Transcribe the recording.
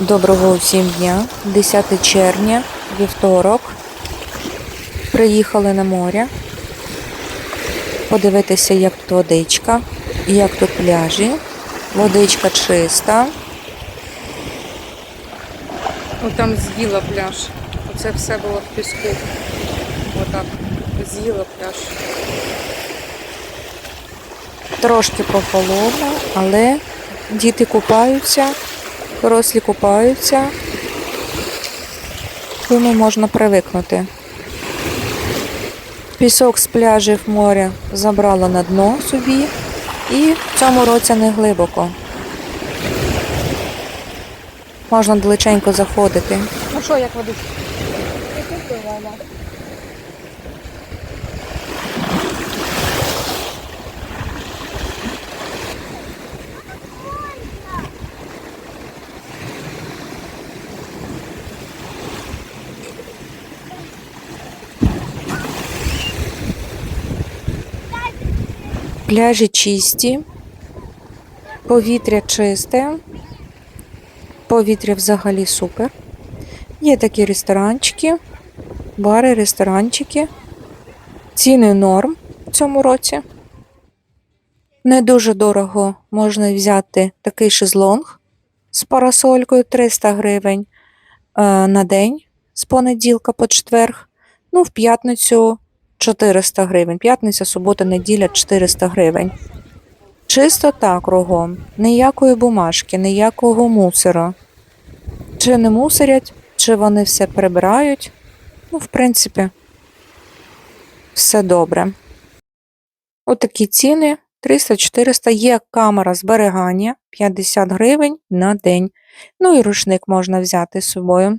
Доброго усім дня, 10 червня, вівторок. Приїхали на море. Подивитися, як тут водичка, як тут пляжі. Водичка чиста. О, там з'їла пляж. Оце все було в піску. Отак. З'їла пляж. Трошки прохолодно, але діти купаються, дорослі купаються. Тому можна привикнути. Пісок з пляжів моря забрала на дно собі і в цьому році не глибоко. Можна далеченько заходити. Ну що, як водичка? Пляжі чисті, повітря чисте, повітря взагалі супер. Є такі ресторанчики, бари, ресторанчики. Ціни норм в цьому році. Не дуже дорого можна взяти такий шезлонг з парасолькою 300 гривень е, на день з понеділка по четверг. Ну, в п'ятницю 400 гривень. П'ятниця, субота, неділя 400 гривень. Чисто так кругом. Ніякої бумажки, ніякого мусора. Чи не мусорять, чи вони все прибирають. Ну, в принципі, все добре. Отакі ціни 300-400. Є камера зберігання 50 гривень на день. Ну і рушник можна взяти з собою.